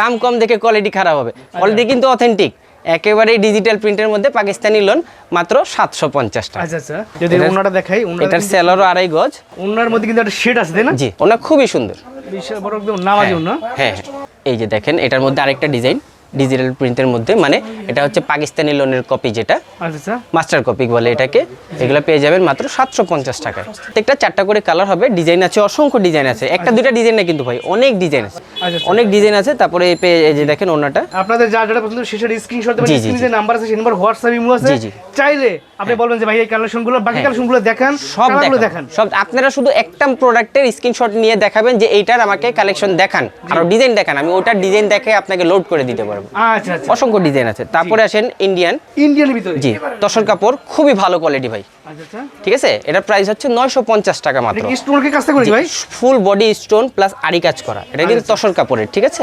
দাম কম দেখে কোয়ালিটি খারাপ হবে। কোয়ালিটি কিন্তু অথেন্টিক একেবারেই ডিজিটাল প্রিন্টের মধ্যে পাকিস্তানি লোন মাত্র সাতশো পঞ্চাশ টাকা। আচ্ছা আচ্ছা। যদি ওনাটা দেখাই এটার সেলারও আড়াই গজ। ওনার মধ্যে কিন্তু একটা শেড আছে না? জি ওনা খুবই সুন্দর। বিশাল বড় একদম নামাজি ওনা। হ্যাঁ হ্যাঁ। এই যে দেখেন এটার মধ্যে আরেকটা ডিজাইন ডিজিটাল প্রিন্টের মধ্যে মানে এটা হচ্ছে পাকিস্তানি লোনের কপি যেটা আচ্ছা। আচ্ছা মাস্টার কপি বলে এটাকে। এগুলো পেয়ে যাবেন মাত্র সাতশো পঞ্চাশ টাকায়। প্রত্যেকটা চারটা করে কালার হবে ডিজাইন আছে অসংখ্য ডিজাইন আছে। একটা দুইটা ডিজাইন না কিন্তু ভাই অনেক ডিজাইন আছে। আচ্ছা, আচ্ছা। অনেক ডিজাইন আছে তারপরে এই পে- এই যে দেখেন ওনাটা আপনাদের যা যেটা পছন্দ শেষের স্ক্রিনশট দেবেন স্ক্রিনে যে নাম্বার আছে সেই নাম্বার হোয়াটসঅ্যাপ ইমো আছে। চাইলে আপনি বলবেন যে ভাই এই কালেকশনগুলো বাকি কালেকশনগুলো দেখান সব দেখান। সব আপনারা শুধু একটা প্রোডাক্টের স্ক্রিনশট নিয়ে দেখাবেন যে এইটার আমাকে কালেকশন দেখান। আর ডিজাইন দেখান। আমি ওটার ডিজাইন দেখে আপনাকে লোড করে দিতে পারব। আচ্ছা আচ্ছা। অসংখ্য ডিজাইন আছে। তারপরে আসেন ইন্ডিয়ান ইন্ডিয়ানের ভিতরে। জি তসর কাপড় খুবই ভালো কোয়ালিটি ভাই। আচ্ছা ঠিক আছে? এটার প্রাইস হচ্ছে নয়শো পঞ্চাশ টাকা মাত্র। এটা কি কাজ থেকে ভাই? ফুল বডি স্টোন প্লাস আড়ি কাজ করা। এটা কিন্তু তসর কাপড়ের ঠিক আছে?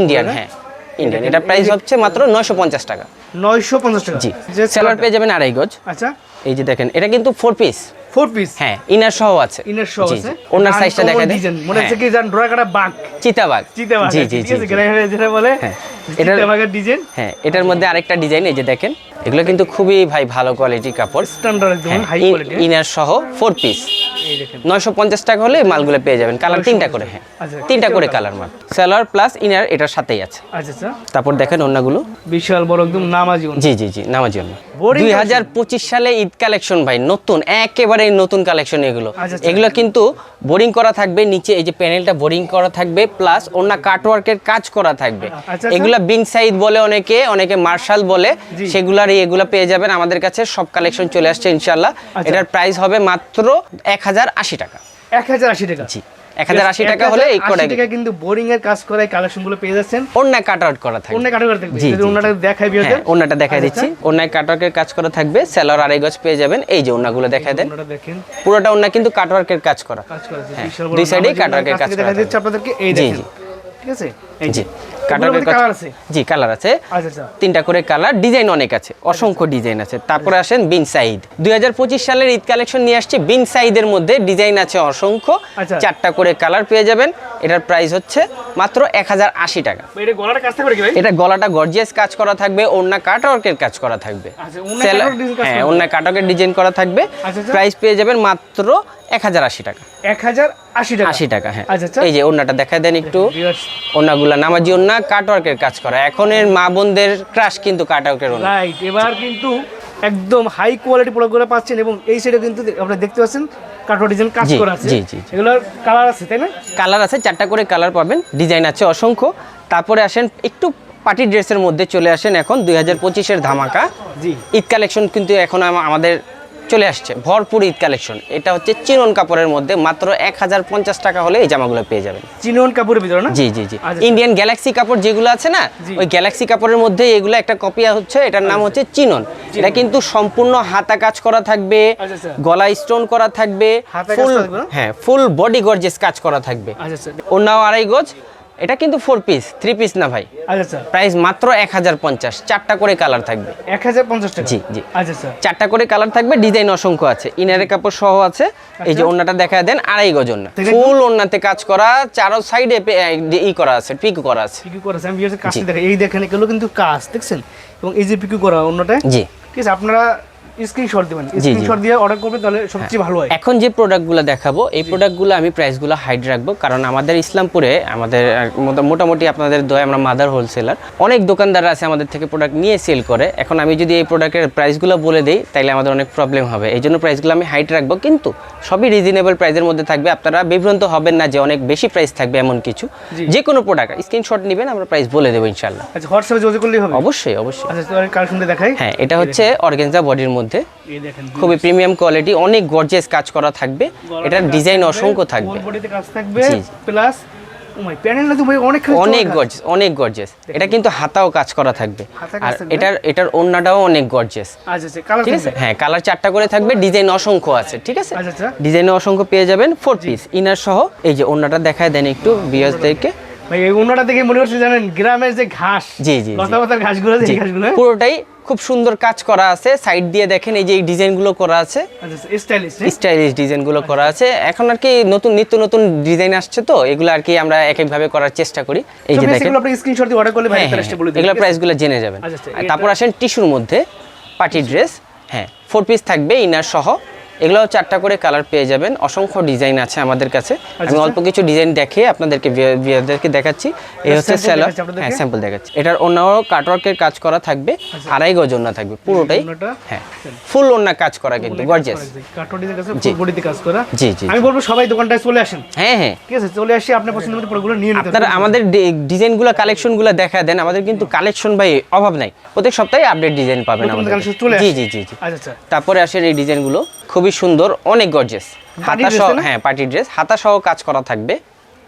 ইন্ডিয়ান হ্যাঁ? ইন্ডিয়ান এটা প্রাইস হচ্ছে মাত্র নয়শো পঞ্চাশ টাকা। নয়শো পঞ্চাশ টাকা। জি। সেলার পেয়ে যাবেন আড়াই গজ। আচ্ছা। এই যে দেখেন এটা কিন্তু ফোর পিস ফোর পিস হ্যাঁ ইনার সহ আছে। ইনার শো আছে? ওনার সাইজটা দেখা দেয়। মনে হচ্ছে কি জান ড্রয়া কাটা বাঘ। চিতাবাগ চিতাবাঘ। জি জি জি আছে জি। গ্রামে যেটা বলে হ্যাঁ, এটার- চিতাবাঘের ডিজাইন হ্যাঁ এটার মধ্যে আরেকটা ডিজাইন এই যে দেখেন এগুলো কিন্তু খুবই ভাই ভালো কোয়ালিটির কাপড়। স্ট্যান্ডার্ড একদম হাই কোয়ালিটি ইনার সহ ফোর পিস নয়শো পঞ্চাশ টাকা হলে মালগুলো পেয়ে যাবেন। কালার তিনটা করে হ্যাঁ। আচ্ছা, তিনটা করে কালার মাল। সেলার প্লাস ইনার এটার সাথেই আছে। আচ্ছা আচ্ছা। তারপর দেখেন অন্যগুলো। বিশাল বড় একদম নামাজি জি জি জি নামার জন্য দুই হাজার পঁচিশ সালে ঈদ কালেকশন ভাই নতুন একেবারে নতুন কালেকশন এগুলো। আচ্ছা, আচ্ছা। এগুলো কিন্তু বোরিং করা থাকবে নিচে এই যে প্যানেলটা বোরিং করা থাকবে প্লাস অন্য কাটওয়ার্কের কাজ করা থাকবে। এগুলো বিং বিন সাইদ বলে অনেকে অনেকে মার্শাল বলে সেগুলার এগুলো পেয়ে যাবেন। আমাদের কাছে সব কালেকশন চলে আসছে ইনশাল্লাহ আচ্ছা। এটার প্রাইস হবে মাত্র এক হাজার আশি টাকা। এক হাজার আশি টাকা। জি। এক হাজার আশি টাকা হলে এই 1080 টাকা কিন্তু বোরিং এর কাজ করা কালেকশনগুলো পেয়ে যাচ্ছেন। অন্য কাট আউট করা থাকবে। অন্য কাটাগরি থাকবে। যদি জি, দেখাই বিয়ে হ্যাঁ দেখাই দিচ্ছি। অন্যায় কাটওয়ার্কের কাজ করা থাকবে। সেলর আড়াই গজ পেয়ে যাবেন। এই যে অন্যগুলো দেখাই দেন। অন্যটা দেখেন। পুরোটা অন্য কিন্তু কাটওয়ার্কের কাজ করা। কাজ করা হ্যাঁ, দুই সাইডে কাট ওনার কাছ কাজ করা দেখা দিচ্ছে আপনাদেরকে এই দেখেন। ঠিক আছে? এই যে। জি কালার আছে। আচ্ছা আচ্ছা। তিনটা করে কালার ডিজাইন অনেক আছে অসংখ্য ডিজাইন আছে। তারপরে আসেন বিন সাইদ। দুই হাজার পঁচিশ সালের ঈদ কালেকশন নিয়ে আসছে বিন সাইদের মধ্যে ডিজাইন আছে অসংখ্য। আচ্ছা। চারটা করে কালার পেয়ে যাবেন। এটার প্রাইস হচ্ছে মাত্র এক হাজার আশি টাকা। এটা গলাটা গর্জিয়াস কাজ করা থাকবে ওন্না কাটওয়ার্কের কাজ করা থাকবে। আচ্ছা, ওড়না সেলা- কাটওয়ার্ক ডিজাইন হ্যাঁ করা কাটওয়ার্কের ডিজাইন করা থাকবে। আচ্ছা, আচ্ছা। প্রাইস পেয়ে যাবেন মাত্র এক হাজার আশি টাকা। এক হাজার আশি টাকা? আশি টাকা হ্যাঁ। আচ্ছা আচ্ছা। এই যে ওন্নাটা দেখা দেন একটু। ওন্নাগুলা নামাজি ওন্না কাটওয়ার্কের কাজ করা। এখনের মা বোনদের ক্রাশ কিন্তু কাটওয়ার্কের রাইট এবার কিন্তু একদম হাই কোয়ালিটি প্রোডাক্টগুলো পাচ্ছেন এবং এই সাইডে কিন্তু আপনারা দেখতে পাচ্ছেন কাঠোয়া ডিজাইন কাজ করা আছে। জি, জি, জি। এগুলোর কালার আছে তাই না? কালার আছে চারটা করে কালার পাবেন। ডিজাইন আছে অসংখ্য। তারপরে আসেন একটু পার্টি ড্রেসের মধ্যে চলে আসেন এখন দুই হাজার পঁচিশের ধামাকা। জি। ঈদ কালেকশন কিন্তু এখন আম- আমাদের চলে আসছে। ভরপুর ঈদ কালেকশন। এটা হচ্ছে চিনন কাপড়ের মধ্যে মাত্র এক হাজার পঞ্চাশ টাকা হলে এই জামাগুলো পেয়ে যাবেন। চিনন কাপড়ের ভিতরে না? জি জি জি। আচ্ছা। ইন্ডিয়ান গ্যালাক্সি কাপড় যেগুলো আছে না ওই গ্যালাক্সি কাপড়ের মধ্যে এগুলো একটা কপি হচ্ছে এটার নাম হচ্ছে চিনন। এটা কিন্তু সম্পূর্ণ হাতা কাজ করা থাকবে আচ্ছা, আচ্ছা। গলা স্টোন করা থাকবে ফুল হ্যাঁ ফুল বডি গর্জেস কাজ করা থাকবে। আচ্ছা আচ্ছা। অন্যাও আড়াই গজ এটা কিন্তু ফোর পিস থ্রি পিস না ভাই? আচ্ছা আচ্ছা। প্রাইস মাত্র এক হাজার পঞ্চাশ চারটা করে কালার থাকবে। এক হাজার পঞ্চাশ জি, জি। আচ্ছা আচ্ছা। চারটা করে কালার থাকবে ডিজাইন অসংখ্য আছে ইনারের কাপড় সহ আছে এই যে আচ্ছা। ওন্নাটা দেখা দেন আড়াই গজ তো। ফুল ওন্নাতে কাজ করা চারো সাইডে ই করা আছে পিক করা আছে। পিকু করা আছে আমি দেখেন এই দেখেন এগুলো কিন্তু কাজ দেখছেন? এবং এই যে পিকু করা অন্যটায় জি। ঠিক আছে আপনারা স্ক্রিনশট দিবেন। স্ক্রিনশট দিয়ে অর্ডার করবেন তাহলে সবচেয়ে ভালো হয়। এখন যে প্রোডাক্টগুলো দেখাবো এই প্রোডাক্টগুলো আমি প্রাইসগুলো হাইড রাখব কারণ আমাদের ইসলামপুরে আমাদের মোটামুটি আপনাদের দয় আমরা মাদার হোলসেলার অনেক দোকানদার আছে আমাদের থেকে প্রোডাক্ট নিয়ে সেল করে। এখন আমি যদি এই প্রোডাক্টের প্রাইসগুলো বলে দিই তাহলে আমাদের অনেক প্রবলেম হবে। এই জন্য প্রাইসগুলো আমি হাইট রাখব কিন্তু সবই রিজনেবল প্রাইসের মধ্যে থাকবে। আপনারা বিভ্রান্ত হবেন না যে অনেক বেশি প্রাইস থাকবে এমন কিছু। যে কোনো প্রোডাক্ট স্ক্রিনশট নেবেন আমরা প্রাইস বলে দেবো ইনশাল্লাহ আচ্ছা হোয়াটসঅ্যাপে যোগাযোগ করলেই হবে? অবশ্যই অবশ্যই। আচ্ছা তো কালেকশন দেখাই? হ্যাঁ এটা হচ্ছে অর্গেনজা বডির মধ্যে। দেখেন খুবই প্রিমিয়াম কোয়ালিটি অনেক গর্জিয়াস কাজ করা থাকবে। এটার ডিজাইন অসংখ্য থাকবে। কাজ। প্লাস ভাই অনেক অনেক এটা কিন্তু হাতাও কাজ করা থাকবে। আর এটার এটার ওন্নাটাও অনেক আচ্ছা আচ্ছা ঠিক আছে? হ্যাঁ কালার চারটা করে থাকবে ডিজাইন অসংখ্য আছে ঠিক আছে? আচ্ছা। ডিজাইনে অসংখ্য পেয়ে যাবেন ফোর পিস ইনার সহ। এই যে ওন্নাটা দেখায় দেন একটু বিয়াসদেরকে ভাই এই অন্যটা দেখে মনে হচ্ছে জানেন গ্রামের যে ঘাস জি, জি, জি। লতা পাতার ঘাসগুলো যে ঘাসগুলো। পুরোটাই খুব সুন্দর কাজ করা আছে। সাইড দিয়ে দেখেন এই যে এই ডিজাইনগুলো করা আছে। আচ্ছা স্টাইলিশ ডিজাইন ডিজাইনগুলো করা আছে। এখন আর কি নতুন নিত্য নতুন ডিজাইন আসছে তো এগুলো আর কি আমরা এক একভাবে করার চেষ্টা করি। এই যে দেখেন। এগুলো আপনি স্ক্রিনশট দিয়ে অর্ডার করলে ভাই হ্যাঁ, হ্যাঁ, এগুলো প্রাইসগুলো জেনে যাবেন। আচ্ছা, আচ্ছা, তারপর আসেন টিস্যুর মধ্যে পার্টি ড্রেস হ্যাঁ ফোর পিস থাকবে ইনার সহ। এগুলো চারটা করে কালার পেয়ে যাবেন। অসংখ্য ডিজাইন আছে আমাদের কাছে। আমি আচ্ছা। অল্প কিছু ডিজাইন দেখে আপনাদেরকে বিয়ারদেরকে দেখাচ্ছি। এই হচ্ছে স্যালার হ্যাঁ স্যাম্পল দেখাচ্ছি। এটার অন্য কাটওয়ার্কের কাজ করা থাকবে। আড়াই গজ ওন্না থাকবে পুরোটাই। হ্যাঁ। ফুল ওন্না কাজ করা কিন্তু গর্জিয়াস জি। জি, আমি বলব সবাই দোকানটায় চলে আসেন। হ্যাঁ হ্যাঁ। ঠিক আছে চলে আসি আপনার পছন্দ মতো প্রোডাক্টগুলো নিয়ে নিতে আপনারা আমাদের ডিজাইনগুলো কালেকশনগুলো দেখা দেন। আমাদের কিন্তু কালেকশন ভাই অভাব নাই। প্রত্যেক সপ্তাহে আপডেট ডিজাইন পাবেন আমাদের জি জি জি জি। আচ্ছা আচ্ছা। তারপরে আসেন এই ডিজাইনগুলো খুবই সুন্দর অনেক গর্জেস হাতা সহ হ্যাঁ পার্টি ড্রেস। হাতা সহ কাজ করা থাকবে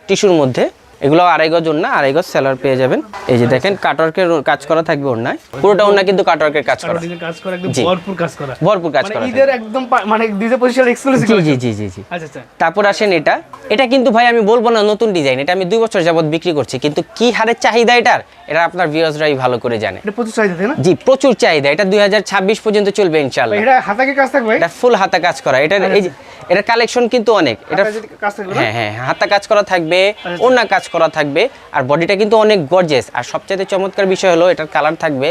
টিস্যুর মধ্যে। এগুলো আড়াই গজ ওন্না আড়াই গজ সেলার পেয়ে যাবেন। এই যে দেখেন কাটওয়ার্কের কাজ করা থাকবে ওন্নায় পুরোটা ওন্না কিন্তু কাটওয়ার্কের কাজ করা। কাজ করা একদম ভরপুর কাজ করা। ভরপুর কাজ মানে করা ঈদের একদম মানে ডিজে পজিশন এক্সক্লুসিভ জি জি জি জি আচ্ছা আচ্ছা। তারপর আসেন এটা। এটা কিন্তু ভাই আমি বলব না নতুন ডিজাইন এটা আমি দুই বছর যাবত বিক্রি করছি কিন্তু কি হারে চাহিদা এটার? এটা আপনার ভিউয়ার্সরাই ভালো করে জানে। এটা প্রচুর চাহিদা তাই না? জি প্রচুর চাহিদা। এটা দুই হাজার ছাব্বিশ পর্যন্ত চলবে ইনশাল্লাহ ভাই, এটা হাতাকে কাজ থাকবে এটা ফুল হাতা কাজ করা। এটা এই যে এটার কালেকশন কিন্তু অনেক। এটা কাজ থাকবে হ্যাঁ হ্যাঁ হাতা কাজ করা থাকবে অন্য কাজ করা থাকবে। আর বডিটা কিন্তু অনেক গর্জেস আর সবচেয়ে চমৎকার বিষয় হলো এটার কালার থাকবে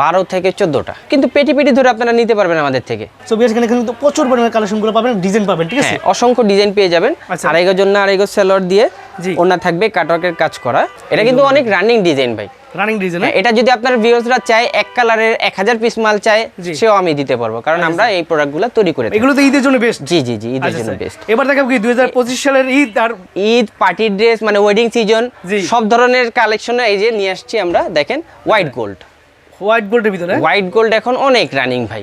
বারো থেকে চোদ্দোটা। কিন্তু পেটি পেটি ধরে আপনারা নিতে পারবেন আমাদের থেকে। সো বিয়াস এখানে কিন্তু প্রচুর পরিমাণে কালেকশনগুলো পাবেন ডিজাইন পাবেন ঠিক আছে? হ্যাঁ অসংখ্য ডিজাইন পেয়ে যাবেন। আড়াইগো জন্য আড়াইগো সেলর দিয়ে ওনার ওনা থাকবে কাটওয়ার্কের কাজ করা। এটা কিন্তু অনেক রানিং ডিজাইন ভাই। রানিং ডিজাইন হ্যাঁ, এটা যদি আপনার ভিউয়ার্সরা চায় এক কালারের এক হাজার পিস মাল চায়। সেও আমি দিতে পারব কারণ আমরা এই প্রোডাক্টগুলো তৈরি করে এগুলো তো ঈদের জন্য বেস্ট জি জি জি ঈদের জন্য বেস্ট এবার দেখাবো কি দু হাজার পঁচিশ সালের ঈদ আর ঈদ পার্টি ড্রেস মানে ওয়েডিং সিজন সব ধরনের কালেকশনে এই যে নিয়ে আসছি আমরা দেখেন হোয়াইট গোল্ড হোয়াইট গোল্ডের ভিতরে? হোয়াইট গোল্ড এখন অনেক রানিং ভাই।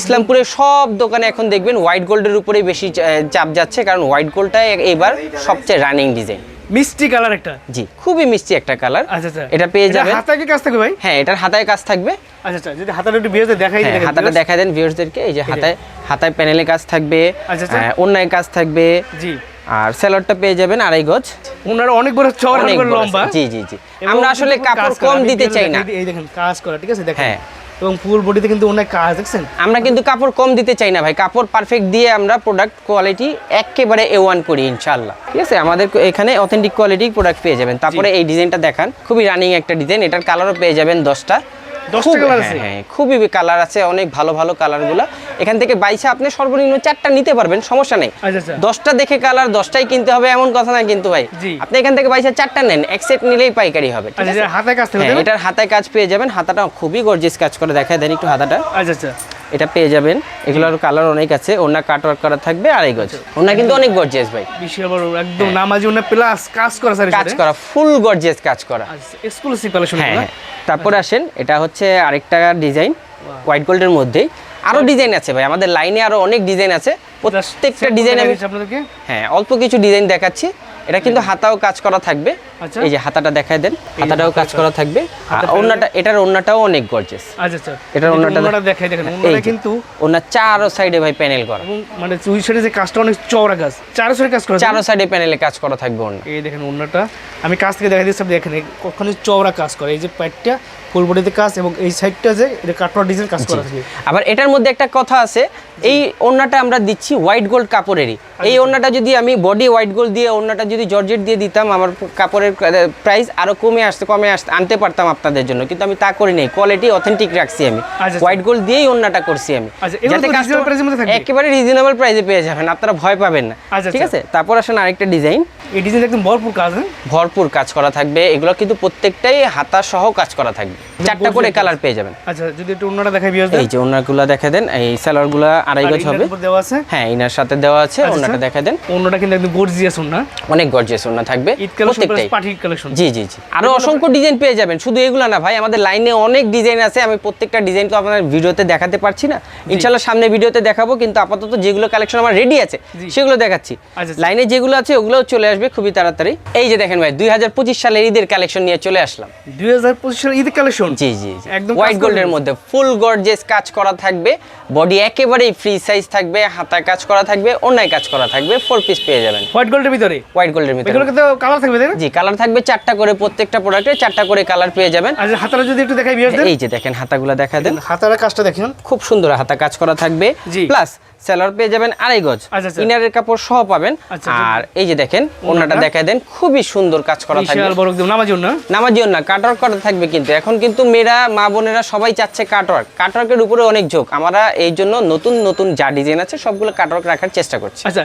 ইসলামপুরে সব দোকানে এখন দেখবেন হোয়াইট গোল্ডের উপরেই বেশি চাপ যাচ্ছে কারণ হোয়াইট গোল্ডটা এবার সবচেয়ে রানিং ডিজাইন মিষ্টি কালার একটা। জি খুবই মিষ্টি একটা কালার। আচ্ছা আচ্ছা। এটা পেয়ে যাবেন। হাতায় কি কাজ থাকবে ভাই? হ্যাঁ এটার হাতায় কাজ থাকবে। আচ্ছা আচ্ছা যদি হাতাটা একটু বিয়েতে দেখাই দিই হ্যাঁ হাতাটা viewers। দেখা দেন ভিউয়ার্সদেরকে এই যে হাতায় হাতায় প্যানেলে কাজ থাকবে আচ্ছা, আচ্ছা। হ্যাঁ, অন্যায় কাজ থাকবে। জি। আর স্যালোডটা পেয়ে যাবেন আড়াই গজ। ওনারা অনেক বড় চওড়া অনেক লম্বা। জি জি জি। আমরা আসলে কাপড় কম দিতে চাই না। এই দেখেন কাজ করা ঠিক আছে দেখেন। হ্যাঁ। এবং ফুল বডিতে কিন্তু অনেক কাজ দেখছেন? আমরা কিন্তু কাপড় কম দিতে চাই না ভাই। কাপড় পারফেক্ট দিয়ে আমরা প্রোডাক্ট কোয়ালিটি একেবারে এ ওয়ান করি ইনশাল্লাহ ঠিক আছে? আমাদের এখানে অথেন্টিক কোয়ালিটি প্রোডাক্ট পেয়ে যাবেন। তারপরে এই ডিজাইনটা দেখান। খুবই রানিং একটা ডিজাইন এটার কালারও পেয়ে যাবেন দশটা। 10টা খুব- colour হ্যাঁ? হ্যাঁ খুবই কালার আছে অনেক ভালো ভালো কালারগুলো এখান থেকে বাইশে আপনি সর্বনিম্ন চারটা নিতে পারবেন সমস্যা নেই। আচ্ছা আচ্ছা। দশটা দেখে কালার দশটাই কিনতে হবে এমন কথা না কিন্তু ভাই। আপনি এখান থেকে বাইশে চারটা নেন এক সেট নিলেই পাইকারি হবে আচ্ছা হ্যাঁ? এটার হাতায় কাজ পেয়ে যাবেন হাতাটা খুবই গর্জিস কাজ করে দেখা দেন একটু হাতাটা। আচ্ছা আচ্ছা। এটা পেয়ে যাবেন। এগুলোর কালার অনেক আছে। ওনা কাট ওয়ার্ক করা থাকবে আড়াই গজ। ওনা কিন্তু অনেক গর্জিয়াস ভাই। বিশাল বড় একদম নামাজি ওনা প্লাস কাজ করা স্যার হ্যাঁ। কাজ করা ফুল গর্জিয়াস কাজ করা। আচ্ছা এক্সক্লুসিভ কালেকশন হ্যাঁ হ্যাঁ। তারপরে আসেন এটা হচ্ছে আরেকটা ডিজাইন হোয়াইট গোল্ডের মধ্যেই। আরও ডিজাইন আছে ভাই আমাদের লাইনে আরও অনেক ডিজাইন আছে। প্রত্যেকটা ডিজাইন আমি আপনাদেরকে। হ্যাঁ অল্প কিছু ডিজাইন দেখাচ্ছি। এটা কিন্তু হাতাও কাজ করা থাকবে। আচ্ছা। এই যে হাতাটা দেখায় দেন হাতাটাও কাজ করা থাকবে। ওন্নাটা এটার ওন্নাটাও অনেক গর্জিয়াস আচ্ছা আচ্ছা। এটার ওন্নাটা দেখাই দেখেন যে, কিন্তু ওনার চারো সাইডে ভাই প্যানেল করা। মানে দুই সাইডে যে কাজটা অনেক চওড়া কাজ চার সাইডে কাজ করা চারো সাইডে প্যানেলে কাজ করা থাকবে ওন্না। এই দেখেন ওনাটা আমি কাজ থেকে দেখা দিচ্ছি দেখেন কখনো চওড়া কাজ করে এই যে প্যাটটা ফুল বডিতে কাজ এবং এই সাইডটা যে এটা কাটওয়ার ডিজাইন কাজ করা থাকে আবার এটার মধ্যে একটা কথা আছে এই ওড়নাটা আমরা দিচ্ছি হোয়াইট গোল্ড কাপড়েরই। এই ওড়নাটা যদি আমি বডি হোয়াইট গোল্ড দিয়ে ওড়নাটা যদি জর্জেট দিয়ে দিতাম আমার কাপড়ের প্রাইস আরও কমে আসতে কমে আসতে আনতে পারতাম আপনাদের জন্য কিন্তু আমি তা করি নাই। কোয়ালিটি অথেন্টিক রাখছি আমি। আচ্ছা। হোয়াইট গোল্ড দিয়েই ওড়নাটা করছি আমি। আচ্ছা? একেবারে রিজনেবল প্রাইসে পেয়ে যাবেন আপনারা ভয় পাবেন না। আচ্ছা, ঠিক আচ্ছা। আছে? তারপর আসেন আরেকটা ডিজাইন এই ডিজাইন একদম ভরপুর কাজ হ্যাঁ? ভরপুর কাজ করা থাকবে। এগুলো কিন্তু প্রত্যেকটাই হাতা সহ কাজ করা থাকবে। চারটা করে কালার পেয়ে যাবেন। আচ্ছা যদি একটু ওনাটা দেখাই এই যে ওনারগুলো দেখা দেন এই স্যালোয়ারগুলো আড়াই গজ হবে। দেওয়া আছে। হ্যাঁ ইনার সাথে দেওয়া আছে অন্যটা আচ্ছা। দেখা দেন। অন্যটা কিন্তু একদম গর্জিয়াস অনেক গর্জিয়াস ওনা থাকবে। প্রত্যেকটাই। পার্টি কালেকশন জি জি জি। আরও অসংখ্য ডিজাইন পেয়ে যাবেন। শুধু এগুলো না ভাই আমাদের লাইনে অনেক ডিজাইন আছে। আমি প্রত্যেকটা ডিজাইন তো আপনার ভিডিওতে দেখাতে পারছি না। ইনশাল্লাহ সামনে ভিডিওতে দেখাবো কিন্তু আপাতত যেগুলো কালেকশন আমার রেডি আছে সেগুলো দেখাচ্ছি। আচ্ছা। লাইনে যেগুলো আছে ওগুলোও চলে আসবে খুবই তাড়াতাড়ি। এই যে দেখেন ভাই দুই হাজার পঁচিশ সালের ঈদের কালেকশন নিয়ে চলে আসলাম। দুই হাজার পঁচিশ সালের ঈদ কালেকশন জি জি একদম হোয়াইট গোল্ডের মধ্যে ফুল গর্জেস কাজ করা থাকবে। বডি একেবারেই ফ্রি সাইজ থাকবে হাতায় কাজ করা থাকবে অন্যায় কাজ করা থাকবে ফোর পিস পেয়ে যাবেন। হোয়াইট গোল্ডের ভিতরে? হোয়াইট গোল্ডের ভিতরে। এগুলো কালার থাকবে তাই না? জি কালার থাকবে চারটা করে প্রত্যেকটা প্রোডাক্টে চারটা করে কালার পেয়ে যাবেন। আচ্ছা হাতারা যদি একটু দেখাই বিয়াস এই যে দেখেন হাতাগুলো দেখা দেন। হাতারা কাজটা দেখেন। খুব সুন্দর হাতা কাজ করা থাকবে। প্লাস সেলার পেয়ে যাবেন আড়াই গজ। আচ্ছা, আচ্ছা। ইনারের কাপড় সহ পাবেন। আচ্ছা, আর এই যে দেখেন ওনাটা ওড়নাটা? দেখা দেন খুবই সুন্দর কাজ করা থাকবে। নামাজি না কাটওয়ার্ক করা থাকবে কিন্তু। এখন কিন্তু মেয়েরা মা বোনেরা সবাই চাচ্ছে কাটওয়ার্ক কাটওয়ার্কের উপরে অনেক ঝোঁক। আমরা এই জন্য নতুন নতুন যা ডিজাইন আছে সবগুলো কাটওয়ার্ক রাখার চেষ্টা করছি। আচ্ছা